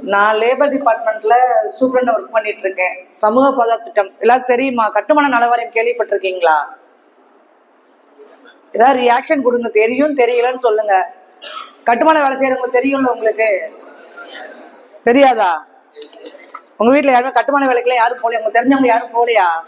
நான் லேபர் டிபார்ட்மெண்ட்ல superintendent work பண்ணிட்டு இருக்கேன் சமூக பாதுகாப்பு திட்டம். எல்லாருக்கும் தெரியுமா? கட்டுமான நலவாரியம் கேள்விப்பட்டிருக்கீங்களா? ஏதாவது ரியாக்ஷன் கொடுங்க. தெரியும் தெரியலன்னு சொல்லுங்க. கட்டுமான வேலை செய்யறவங்க தெரியும்ல உங்களுக்கு? தெரியாதா? உங்க வீட்டுல யாருமே கட்டுமான வேலைக்கெல்லாம் யாரும் போகலையா? உங்களுக்கு தெரிஞ்சவங்க யாரும் போகலையா?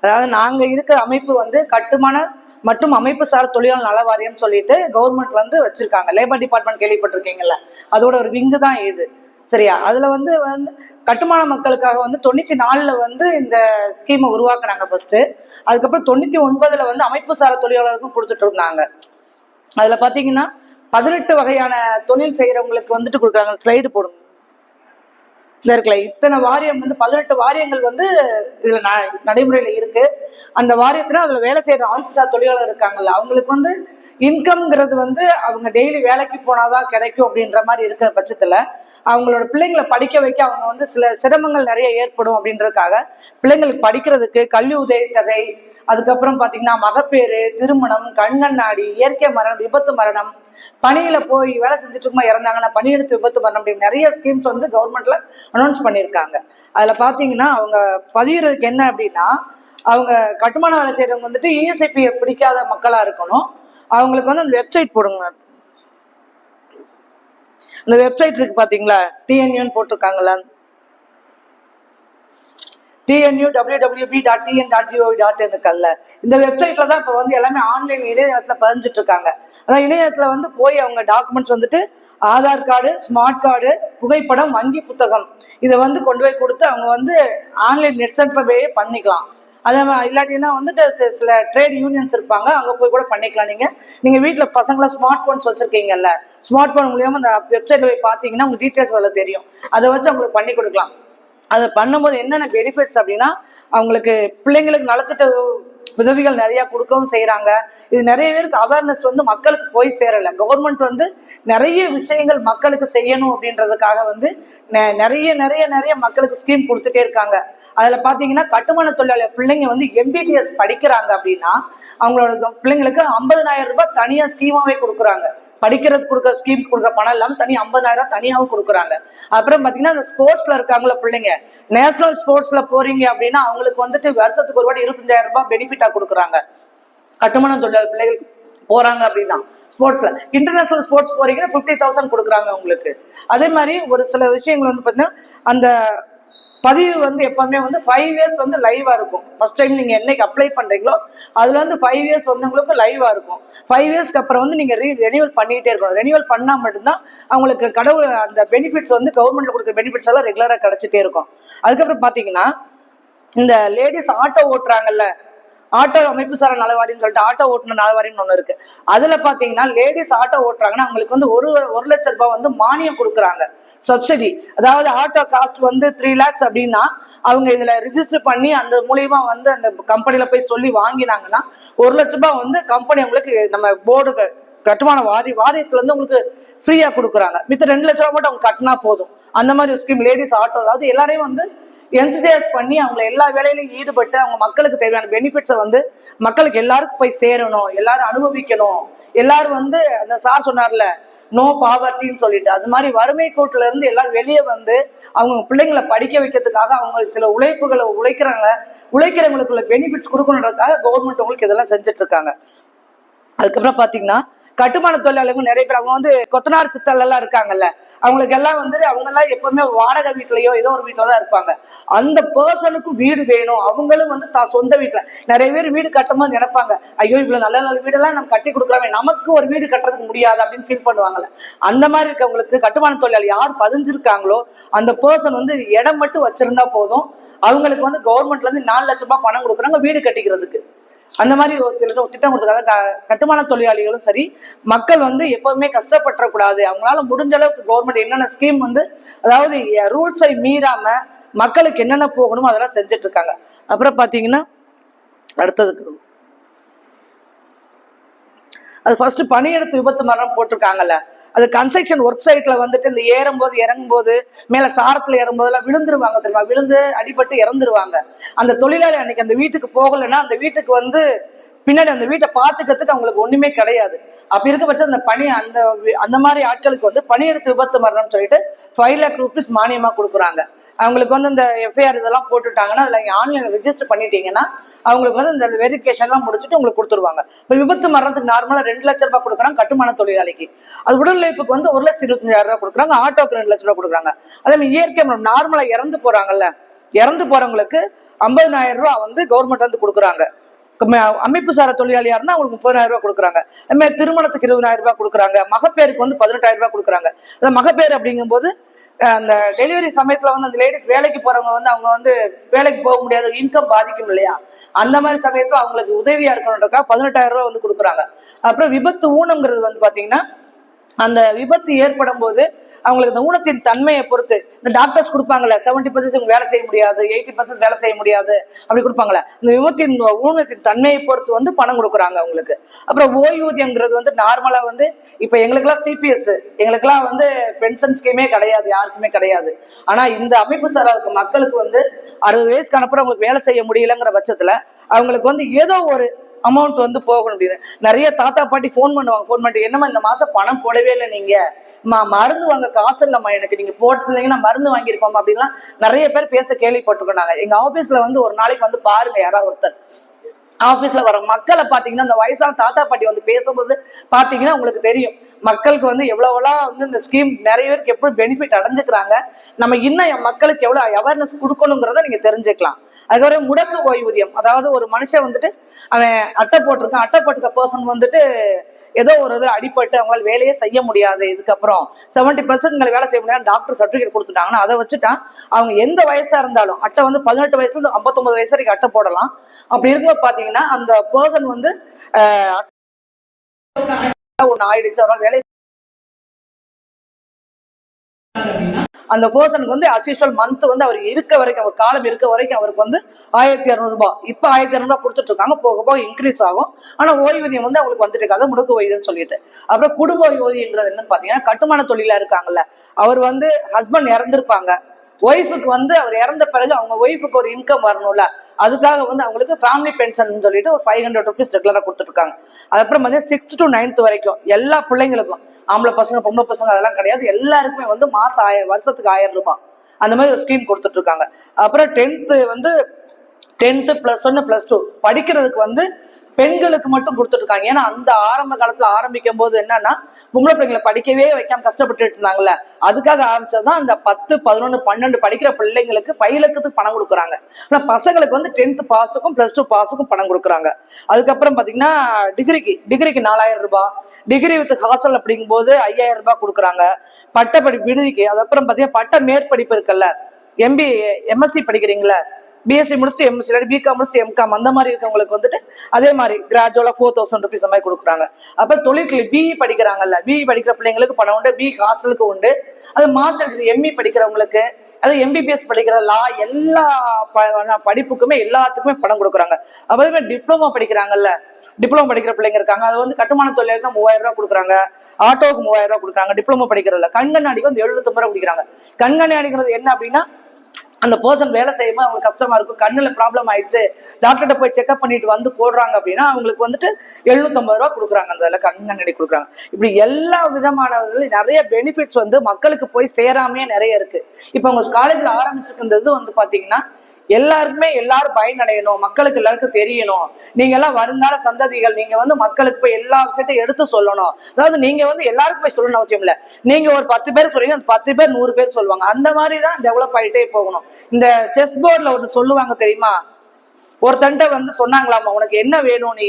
அதாவது நாங்க இருக்கிற அமைப்பு வந்து கட்டுமான மற்றும் அமைப்பு சார் தொழிலாளர் நல வாரியம் சொல்லிட்டு கவர்மெண்ட்ல இருந்து வச்சிருக்காங்க. லேபர் டிபார்ட்மெண்ட் கேள்விப்பட்டிருக்கீங்கல்ல. அதோட ஒரு விங்கு தான் இது. சரியா? அதுல வந்து வந்து கட்டுமான மக்களுக்காக வந்து தொண்ணூத்தி நாலுல வந்து இந்த ஸ்கீமை உருவாக்குனாங்க ஃபர்ஸ்ட் அதுக்கப்புறம் தொண்ணூத்தி ஒன்பதுல வந்து அமைப்பு சார தொழிலாளருக்கும் கொடுத்துட்டு இருந்தாங்க. அதுல பாத்தீங்கன்னா பதினெட்டு வகையான தொழில் செய்யறவங்களுக்கு வந்துட்டு கொடுக்குறாங்க. ஸ்லைடு போடுங்க. இந்த இருக்குல்ல இத்தனை வாரியம் வந்து பதினெட்டு வாரியங்கள் வந்து இதுல ந- நடைமுறையில இருக்கு. அந்த வாரியத்துல அதுல வேலை செய்யற அமைப்புசார் தொழிலாளர் இருக்காங்கல்ல அவங்களுக்கு வந்து இன்கம்ங்கிறது வந்து அவங்க டெய்லி வேலைக்கு போனாதான் கிடைக்கும் அப்படின்ற மாதிரி இருக்கிற பட்சத்துல அவங்களோட பிள்ளைங்களை படிக்க வைக்க அவங்க வந்து சில சிரமங்கள் நிறைய ஏற்படும் அப்படின்றதுக்காக பிள்ளைங்களுக்கு படிக்கிறதுக்கு கல்வி உதவித்தொகை அதுக்கப்புறம் பாத்தீங்கன்னா மகப்பேறு திருமணம் கண்கண்ணாடி இயற்கை மரணம் விபத்து மரணம் பணியில போய் வேலை செஞ்சுட்டு இருக்குமா இறந்தாங்கன்னா பணியெடுத்து விபத்து மரணம் அப்படின்னு நிறைய ஸ்கீம்ஸ் வந்து கவர்மெண்ட்ல அனௌன்ஸ் பண்ணியிருக்காங்க. அதுல பாத்தீங்கன்னா அவங்க பதிகிறதுக்கு என்ன அப்படின்னா அவங்க கட்டுமான வேலை செய்யறவங்க வந்துட்டு இஎஸ்ஐபியை பிடிக்காத மக்களா இருக்கணும். அவங்களுக்கு வந்து அந்த வெப்சைட் போடுங்க. இந்த வெப்சைட் இருக்கு பாத்தீங்களா? டிஎன்யூன்னு போட்டிருக்காங்கல்ல. TNU W dot TN dot gov dot இருக்குல்ல. இந்த வெப்சைட்ல தான் இப்போ வந்து எல்லாமே ஆன்லைன் இணையதளத்தில் பதிஞ்சிட்டு இருக்காங்க. அதான் இணையதளத்தில் வந்து போய் அவங்க டாக்குமெண்ட்ஸ் வந்துட்டு ஆதார் கார்டு ஸ்மார்ட் கார்டு புகைப்படம் வங்கி புத்தகம் இதை வந்து கொண்டு போய் கொடுத்து அவங்க வந்து ஆன்லைன் நெட் சென்டர் போய் பண்ணிக்கலாம். அதே மாதிரி இல்லாட்டினா வந்துட்டு சில ட்ரேட் யூனியன்ஸ் இருப்பாங்க. அங்கே போய் கூட பண்ணிக்கலாம். நீங்கள் நீங்கள் வீட்டில் பசங்கள ஸ்மார்ட் ஃபோன்ஸ் வச்சுருக்கீங்கல்ல ஸ்மார்ட் ஃபோன் மூலியமாக அந்த வெப்சைட்டில் போய் பார்த்தீங்கன்னா உங்களுக்கு டீட்டெயில்ஸ் அதில் தெரியும். அதை வச்சு அவங்களுக்கு பண்ணி கொடுக்கலாம். அதை பண்ணும்போது என்னென்ன பெனிஃபிட்ஸ் அப்படின்னா அவங்களுக்கு பிள்ளைங்களுக்கு நலத்திட்ட உதவிகள் நிறையா கொடுக்கவும் செய்கிறாங்க இது நிறைய பேருக்கு அவேர்னஸ் வந்து மக்களுக்கு போய் சேரலை. கவர்மெண்ட் வந்து நிறைய விஷயங்கள் மக்களுக்கு செய்யணும் அப்படின்றதுக்காக வந்து நெ- நிறைய நிறைய நிறைய மக்களுக்கு ஸ்கீம் கொடுத்துட்டே இருக்காங்க. அதுல பாத்தீங்கன்னா கட்டுமான தொழிலாளர் பிள்ளைங்க வந்து எம்பிபிஎஸ் படிக்கிறாங்க அப்படின்னா அவங்களோட பிள்ளைங்களுக்கு ஐம்பதனாயிரம் ரூபாய் தனியா ஸ்கீமாவே கொடுக்குறாங்க. படிக்கிறதுக்கு கொடுக்குற ஸ்கீம் கொடுக்குற பணம் இல்லாமல் தனி ஐம்பதாயிரம் ரூபாய் கொடுக்குறாங்க. அப்புறம் பார்த்தீங்கன்னா அந்த ஸ்போர்ட்ஸ்ல இருக்காங்களா பிள்ளைங்க நேஷனல் ஸ்போர்ட்ஸ்ல போறீங்க அப்படின்னா அவங்களுக்கு வந்துட்டு வருஷத்துக்கு ஒரு வாட்டி இருபத்தஞ்சாயிரம் ரூபாய் பெனிஃபிட்டா கொடுக்குறாங்க. கட்டுமான தொழிலாளர் பிள்ளைகளுக்கு போறாங்க அப்படின்னா ஸ்போர்ட்ஸ்ல இன்டர்நேஷனல் ஸ்போர்ட்ஸ் போறீங்கன்னா ஃபிஃப்டி தௌசண்ட் கொடுக்குறாங்க உங்களுக்கு அதே மாதிரி ஒரு சில விஷயங்கள் வந்து பார்த்தீங்கன்னா அந்த பதிவு வந்து எப்பவுமே வந்து ஃபைவ் இயர்ஸ் வந்து லைவா இருக்கும். ஃபர்ஸ்ட் டைம் நீங்க என்னைக்கு அப்ளை பண்றீங்களோ அதுல வந்து ஃபைவ் இயர்ஸ் வந்தவங்களுக்கு லைவா இருக்கும். ஃபைவ் இயர்ஸ்க்கு அப்புறம் வந்து நீங்க ரெனியூவல் பண்ணிட்டே இருக்கணும். ரெனியூவல் பண்ணா மட்டும்தான் அவங்களுக்கு கடவுள் அந்த பெனிஃபிட்ஸ் வந்து கவர்மெண்ட்ல கொடுக்குற பெனிஃபிட்ஸ் எல்லாம் ரெகுலரா கிடைச்சிட்டே இருக்கும். அதுக்கப்புறம் பாத்தீங்கன்னா இந்த லேடிஸ் ஆட்டோ ஓட்டுறாங்கல்ல ஆட்டோ அமைப்பு சார நலவாரின்னு சொல்லிட்டு ஆட்டோ ஓட்டுநர் நலவாரின்னு ஒன்று இருக்கு. அதுல பாத்தீங்கன்னா லேடிஸ் ஆட்டோ ஓட்டுறாங்கன்னா அவங்களுக்கு வந்து ஒரு ஒரு லட்சம் ரூபாய் வந்து மானியம் கொடுக்குறாங்க. சப்சிடி அதாவது ஆட்டோ காஸ்ட் வந்து த்ரீ லேக்ஸ் அப்படின்னா அவங்க இதுல ரிஜிஸ்டர் பண்ணி அந்த மூலியமா வந்து அந்த கம்பெனில போய் சொல்லி வாங்கினாங்கன்னா ஒரு லட்ச ரூபாய் வந்து கம்பெனி உங்களுக்கு நம்ம போர்டு கட்டுமான வாரி வாரியத்துல இருந்து உங்களுக்கு ஃப்ரீயா கொடுக்குறாங்க. மித்த ரெண்டு லட்ச ரூபாய் மட்டும் அவங்க கட்டினா போதும். அந்த மாதிரி ஒரு ஸ்கீம் லேடிஸ் ஆட்டோ அதாவது எல்லாரையும் வந்து என்சிசைஸ் பண்ணி அவங்களை எல்லா வேலையிலையும் ஈடுபட்டு அவங்க மக்களுக்கு தேவையான பெனிஃபிட்ஸை வந்து மக்களுக்கு எல்லாருக்கும் போய் சேரணும் எல்லாரும் அனுபவிக்கணும். எல்லாரும் வந்து அந்த சார் சொன்னார்ல நோ பாவர்ட்டின்னு சொல்லிட்டு அது மாதிரி வறுமை கோட்டுல இருந்து எல்லாம் வெளியே வந்து அவங்க பிள்ளைங்களை படிக்க வைக்கிறதுக்காக அவங்க சில உழைப்புகளை உழைக்கிறாங்க. உழைக்கிறவங்களுக்குள்ள பெனிஃபிட்ஸ் கொடுக்கணுன்றதுக்காக கவர்மெண்ட் உங்களுக்கு இதெல்லாம் செஞ்சுட்டு இருக்காங்க அதுக்கப்புறம் பாத்தீங்கன்னா கட்டுமான தொழிலாளர்கள் நிறைய பேர் அவங்க வந்து கொத்தனார் சித்தல் எல்லாம் இருக்காங்கல்ல அவங்களுக்கு எல்லாம் வந்து அவங்க எல்லாம் எப்பவுமே வாடகை வீட்லயோ ஏதோ ஒரு வீட்டுல தான் இருப்பாங்க. அந்த பர்சனுக்கும் வீடு வேணும். அவங்களும் வந்து தான் சொந்த வீட்டுல நிறைய பேர் வீடு கட்டும்போது நினைப்பாங்க. ஐயோ இவ்வளவு நல்ல நல்ல வீடெல்லாம் நம்ம கட்டி கொடுக்குறோமே நமக்கு ஒரு வீடு கட்டுறதுக்கு முடியாது அப்படின்னு ஃபீல் பண்ணுவாங்கல்ல. அந்த மாதிரி இருக்கவங்களுக்கு கட்டுமான தொழிலாளி யார் பதிஞ்சிருக்காங்களோ அந்த பர்சன் வந்து இடம் மட்டும் வச்சிருந்தா போதும். அவங்களுக்கு வந்து கவர்மெண்ட்ல இருந்து நாலு லட்சம் ரூபாய் பணம் கொடுக்குறாங்க வீடு கட்டிக்கிறதுக்கு. அந்த மாதிரி ஒரு திட்டம் கொடுத்துருக்காங்க. கட்டுமான தொழிலாளிகளும் சரி மக்கள் வந்து எப்பவுமே கஷ்டப்பட்டுறக்கூடாது அவங்களால முடிஞ்ச அளவுக்கு கவர்மெண்ட் என்னென்ன ஸ்கீம் வந்து அதாவது ரூல்ஸை மீறாம மக்களுக்கு என்னென்ன போகணுமோ அதெல்லாம் செஞ்சுட்டு இருக்காங்க அப்புறம் பாத்தீங்கன்னா அடுத்ததுக்கு அது ஃபர்ஸ்ட் பணியிடத்து விபத்து மரணம் போட்டிருக்காங்கல்ல. அது கன்ஸ்ட்ரக்ஷன் ஒர்க் சைட்ல வந்துட்டு இந்த ஏறும்போது இறங்கும்போது மேல சாரத்துல ஏறும்போதெல்லாம் விழுந்துருவாங்க தெரியுமா? விழுந்து அடிபட்டு இறந்துருவாங்க. அந்த தொழிலாளி அன்னைக்கு அந்த வீட்டுக்கு போகலைன்னா அந்த வீட்டுக்கு வந்து பின்னாடி அந்த வீட்டை பாத்துக்கிறதுக்கு அவங்களுக்கு ஒண்ணுமே கிடையாது. அப்படி இருக்க பட்சம் அந்த பணி அந்த அந்த மாதிரி ஆட்களுக்கு வந்து பணியிடத்து விபத்து மரணம் சொல்லிட்டு ஃபைவ் லேக் ருபீஸ் மானியமா கொடுக்குறாங்க. அவங்களுக்கு வந்து இந்த எஃப்ஐஆர் இதெல்லாம் போட்டுட்டாங்கன்னா அதில் நீங்கள் ஆன்லைனில் ரெஜிஸ்டர் பண்ணிட்டீங்கன்னா அவங்களுக்கு வந்து இந்த வெரிஃபிகேஷன்லாம் முடிச்சுட்டு உங்களுக்கு கொடுத்துருவாங்க. இப்போ விபத்து மரணத்துக்கு நார்மலாக ரெண்டு லட்ச ரூபாய் கொடுக்குறாங்க கட்டுமான தொழிலாளிக்கு. அது உடல் உழைப்புக்கு வந்து ஒரு லட்சத்தி இருபத்தஞ்சாயிரம் ரூபாய் கொடுக்குறாங்க ஆட்டோக்கு ரெண்டு லட்ச ரூபாய் கொடுக்குறாங்க. அதே மாதிரி இயற்கை மரணம் நார்மலாக இறந்து போறாங்கல்ல இறந்து போறவங்களுக்கு ஐம்பதனாயிரம் ரூபா வந்து கவர்மெண்ட் வந்து கொடுக்குறாங்க. அமைப்பு சார தொழிலாளியா இருந்தா அவங்களுக்கு முப்பதாயிரம் ரூபாய் கொடுக்குறாங்க. அது மாதிரி திருமணத்துக்கு இருபதாயிரம் ரூபாய் கொடுக்குறாங்க மகப்பேருக்கு வந்து பதினெட்டாயிரம் ரூபாய் கொடுக்குறாங்க. அந்த மகப்பேறு அப்படிங்கும்போது அந்த டெலிவரி சமயத்துல வந்து அந்த லேடிஸ் வேலைக்கு போறவங்க வந்து அவங்க வந்து வேலைக்கு போக முடியாத இன்கம் பாதிக்கும் இல்லையா? அந்த மாதிரி சமயத்துல அவங்களுக்கு உதவியா இருக்கணுன்றக்கா பதினெட்டாயிரம் ரூபாய் வந்து கொடுக்குறாங்க. அப்புறம் விபத்து ஊனம்ங்கிறது வந்து பாத்தீங்கன்னா அந்த விபத்து ஏற்படும் போது அவங்களுக்கு இந்த ஊனத்தின் தன்மையை பொறுத்து இந்த டாக்டர்ஸ் கொடுப்பாங்கல்ல செவன்டி பர்சன்ட் வேலை செய்ய முடியாது எயிட்டி பர்சன்ட் வேலை செய்ய முடியாது அப்படி கொடுப்பாங்கல்ல. இந்த விபத்தின் ஊனத்தின் தன்மையை பொறுத்து வந்து பணம் கொடுக்குறாங்க அவங்களுக்கு. அப்புறம் ஓய்வூதியம்ங்கிறது வந்து நார்மலா வந்து இப்ப எங்களுக்கெல்லாம் சிபிஎஸ் எங்களுக்கெல்லாம் வந்து பென்ஷன் ஸ்கீமே கிடையாது யாருக்குமே கிடையாது. ஆனா இந்த அமைப்பு சாரா இருக்க மக்களுக்கு வந்து அறுபது வயசுக்கு அனுப்புற அவங்களுக்கு வேலை செய்ய முடியலங்கிற பட்சத்துல அவங்களுக்கு வந்து ஏதோ ஒரு அமௌண்ட் வந்து போகணும் அப்படின்னு. நிறைய தாத்தா பாட்டி ஃபோன் பண்ணுவாங்க ஃபோன் பண்ணிட்டு என்னம்மா இந்த மாசம் பணம் போடவே இல்லை நீங்க. மருந்து வாங்க காசு இல்லம்மா எனக்கு நீங்க போட்டிருந்தீங்கன்னா மருந்து வாங்கியிருப்போம் அப்படின்லாம் நிறைய பேர் பேச கேள்விப்பட்டிருக்கோம் எங்க ஆபீஸ்ல வந்து ஒரு நாளைக்கு வந்து பாருங்க யாராவது ஒருத்தர். ஆபீஸ்ல வர மக்களை பாத்தீங்கன்னா இந்த வயசான தாத்தா பாட்டி வந்து பேசும்போது பாத்தீங்கன்னா உங்களுக்கு தெரியும். மக்களுக்கு வந்து எவ்வளவுலாம் வந்து இந்த ஸ்கீம் நிறைய பேருக்கு எப்படி பெனிஃபிட் அடைஞ்சுக்கிறாங்க. நம்ம இன்னும் என் மக்களுக்கு எவ்வளவு அவேர்னஸ் கொடுக்கணுங்கிறத நீங்க தெரிஞ்சுக்கலாம். அதுக்கப்புறம் முடக்கு ஓய்வூதியம். அதாவது ஒரு மனுஷன் வந்துட்டு அவன் அட்டை போட்டிருக்கான். அட்டை போட்டிருக்க பர்சன் வந்துட்டு ஏதோ ஒரு இதில் அடிபட்டு அவங்களால வேலையே செய்ய முடியாது. இதுக்கப்புறம் செவன்டி பர்சன்ட் வேலை செய்ய முடியாது டாக்டர் சர்டிஃபிகேட் கொடுத்துட்டாங்கன்னா அதை வச்சுட்டா அவங்க எந்த வயசா இருந்தாலும் அட்டை வந்து பதினெட்டு வயசுல இருந்து ஐம்பத்தொன்பது வயசு வரைக்கும் அட்டை போடலாம். அப்படி இருக்கும்போது பாத்தீங்கன்னா அந்த பர்சன் வந்து ஒன்று ஆயிடுச்சு. அவரால் வேலை அந்த பர்சனுக்கு வந்து அஸ்யூஷுவல் மந்த் வந்து அவர் இருக்க வரைக்கும் அவர் காலம் இருக்க வரைக்கும் அவருக்கு வந்து ஆயிரத்தி இரநூறுபா இப்போ ஆயிரத்தி இரநூறுபா கொடுத்துட்டு இருக்காங்க. போக போக இன்க்ரீஸ் ஆகும். ஆனால் ஓய்வூதியம் வந்து அவங்களுக்கு வந்துட்டு இருக்காது. முடக்கு ஓய்வுன்னு சொல்லிட்டு. அப்புறம் குடும்ப ஓய்வூதியங்கிறது என்னன்னு பார்த்தீங்கன்னா கட்டுமான தொழிலா இருக்காங்கல்ல. அவர் வந்து ஹஸ்பண்ட் இறந்துருப்பாங்க. ஒய்ஃபுக்கு வந்து அவர் இறந்த பிறகு அவங்க ஒய்ஃபுக்கு ஒரு இன்கம் வரணும்ல. அதுக்காக வந்து அவங்களுக்கு ஃபேமிலி பென்ஷன் சொல்லிட்டு ஒரு ஃபைவ் ஹண்ட்ரட் ருபீஸ் ரெகுலராக கொடுத்துருக்காங்க அதுக்கப்புறம் வந்து சிக்ஸ்த் டு நைன்த் வரைக்கும் எல்லா பிள்ளைங்களுக்கும் ஆம்பளை பசங்க பொம்பளை பசங்க அதெல்லாம் கிடையாது. எல்லாருக்குமே வந்து மாசம் ஆயிரம் வருஷத்துக்கு ஆயிரம் ரூபாய். அந்த மாதிரி ஒரு ஸ்கீம் கொடுத்துட்டு இருக்காங்க. அப்புறம் டென்த்து வந்து டென்த்து ப்ளஸ் ஒன்று ப்ளஸ் டூ படிக்கிறதுக்கு வந்து பெண்களுக்கு மட்டும் கொடுத்துட்ருக்காங்க ஏன்னா அந்த ஆரம்ப காலத்துல ஆரம்பிக்கும் போது என்னன்னா பொம்பளை பிள்ளைங்களை படிக்கவே வைக்காம கஷ்டப்பட்டுட்டு இருந்தாங்கல்ல. அதுக்காக ஆரம்பிச்சதுதான் அந்த பத்து பதினொன்று பன்னெண்டு படிக்கிற பிள்ளைங்களுக்கு பயிலக்கத்துக்கு பணம் கொடுக்குறாங்க. ஆனா பசங்களுக்கு வந்து டென்த் பாஸுக்கும் ப்ளஸ் டூ பாஸுக்கும் பணம் கொடுக்குறாங்க. அதுக்கப்புறம் பாத்தீங்கன்னா டிகிரிக்கு டிகிரிக்கு நாலாயிரம் ரூபாய். டிகிரி வித் ஹாஸ்டல் அப்படிங்கும்போது ஐயாயிரம் ரூபாய் கொடுக்குறாங்க. பட்டப்படிப்பு விடுதிக்கு அதுக்கப்புறம் பாத்தீங்கன்னா பட்ட மேற்படிப்பு இருக்குல்ல. எம்பி எம்எஸ்சி படிக்கிறீங்களா? பிஎஸ்சி முடிச்சுட்டு எம்எஸ்சி இல்லாட்டி பிகாம் முடிச்சுட்டு எம்காம் அந்த மாதிரி இருக்கவங்களுக்கு வந்துட்டு அதே மாதிரி கிராஜுவலா ஃபோர் தௌசண்ட் ருபீஸ் அந்த மாதிரி கொடுக்குறாங்க. அப்புறம் தொழிற்கல்வி பிஇ படிக்கிறாங்கல்ல பிஇ படிக்கிற பிள்ளைங்களுக்கு பணம் உண்டு பி ஹாஸ்டலுக்கு உண்டு. அது மாஸ்டர் டிகிரி எம்இ படிக்கிறவங்களுக்கு அது எம்பிபிஎஸ் படிக்கிற லா எல்லா ப- படிப்புக்குமே எல்லாத்துக்குமே பணம் கொடுக்குறாங்க. அப்புறமே டிப்ளமோ படிக்கிறாங்கல்ல டிப்ளமோ படிக்கிற பிள்ளைங்க இருக்காங்க. அது வந்து கட்டுமான தொழிலுக்கு மூவாயிரம் ரூபாய் கொடுக்குறாங்க. ஆட்டோவுக்கு மூவாயிரம் ரூபாய் கொடுக்குறாங்க. டிப்ளமோ படிக்கிறதுல. கண்கண்ணாடிக்கு வந்து எழுநூத்தம்பது ரூபாய் கொடுக்குறாங்க. கண்கண்ணாடிங்கிறது என்ன அப்படின்னா அந்த பர்சன் வேலை செய்யும்போது அவங்களுக்கு கஷ்டமா இருக்கும். கண்ணுல ப்ராப்ளம் ஆயிடுச்சு. டாக்டர்கிட்ட போய் செக்அப் பண்ணிட்டு வந்து போடுறாங்க அப்படின்னா அவங்களுக்கு வந்துட்டு எழுநூத்தம்பது ரூபா கொடுக்குறாங்க. அந்த இதில் கண்ணாடி கொடுக்குறாங்க. இப்படி எல்லா விதமான நிறைய பெனிஃபிட்ஸ் வந்து மக்களுக்கு போய் சேராமையே நிறைய இருக்கு. இப்போ உங்க காலேஜ்ல ஆரம்பிச்சிருக்கிறது வந்து பாத்தீங்கன்னா எல்லாருக்குமே எல்லாரும் பயனடையணும். மக்களுக்கு எல்லாருக்கும் தெரியணும். நீங்க எல்லாம் வருங்கால சந்ததிகள் நீங்க வந்து மக்களுக்கு போய் எல்லா விஷயத்தையும் எடுத்து சொல்லணும். அதாவது நீங்க வந்து எல்லாருக்கும் போய் சொல்லணும் அவசியம் இல்ல. நீங்க ஒரு பத்து பேர் சொல்றீங்க அந்த பத்து பேர் நூறு பேர் சொல்லுவாங்க. அந்த மாதிரி தான் டெவலப் ஆகிட்டே போகணும். இந்த செஸ் போர்டில் ஒன்று சொல்லுவாங்க தெரியுமா? ஒருத்தன்ட்ட வந்து சொன்னாங்களாமா உனக்கு என்ன வேணும் நீ?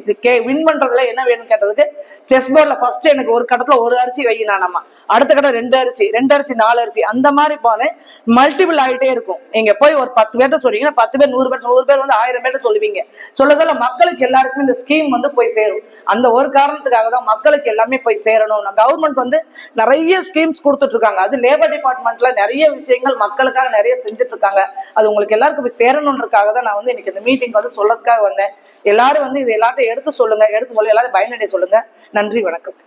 இது கே வின் பண்றதுல என்ன வேணும்னு கேட்டதுக்கு செஸ் போர்ட்ல ஃபர்ஸ்ட் எனக்கு ஒரு கட்டத்துல ஒரு அரிசி வையினானாமா அடுத்த கட்டம் ரெண்டு அரிசி ரெண்டு அரிசி நாலு அரிசி அந்த மாதிரி போனேன் மல்டிபிள் ஆகிட்டே இருக்கும். நீங்க போய் ஒரு பத்து பேர்ட்ட சொல்றீங்கன்னா பத்து பேர் நூறு பேர் நூறு பேர் வந்து ஆயிரம் பேர்ட்ட சொல்லுவீங்க. சொல்ல சொல்ல மக்களுக்கு எல்லாருக்குமே இந்த ஸ்கீம் வந்து போய் சேரும். அந்த ஒரு காரணத்துக்காக தான் மக்களுக்கு எல்லாமே போய் சேரணும். கவர்மெண்ட் வந்து நிறைய ஸ்கீம்ஸ் கொடுத்துட்டு இருக்காங்க. அது லேபர் டிபார்ட்மெண்ட்ல நிறைய விஷயங்கள் மக்களுக்காக நிறைய செஞ்சுட்டு இருக்காங்க. அது உங்களுக்கு எல்லாருக்கும் போய் சேரணுன்றதுக்காக தான் நான் வந்து இன்னைக்கு இந்த மீட்டிங் வந்து சொல்லறதுக்காக வந்தேன். எல்லாரும் வந்து இது எல்லாத்தையும் எடுத்து சொல்லுங்க. எடுத்து சொல்லி எல்லாரும் பயனடைய சொல்லுங்க. நன்றி வணக்கம்.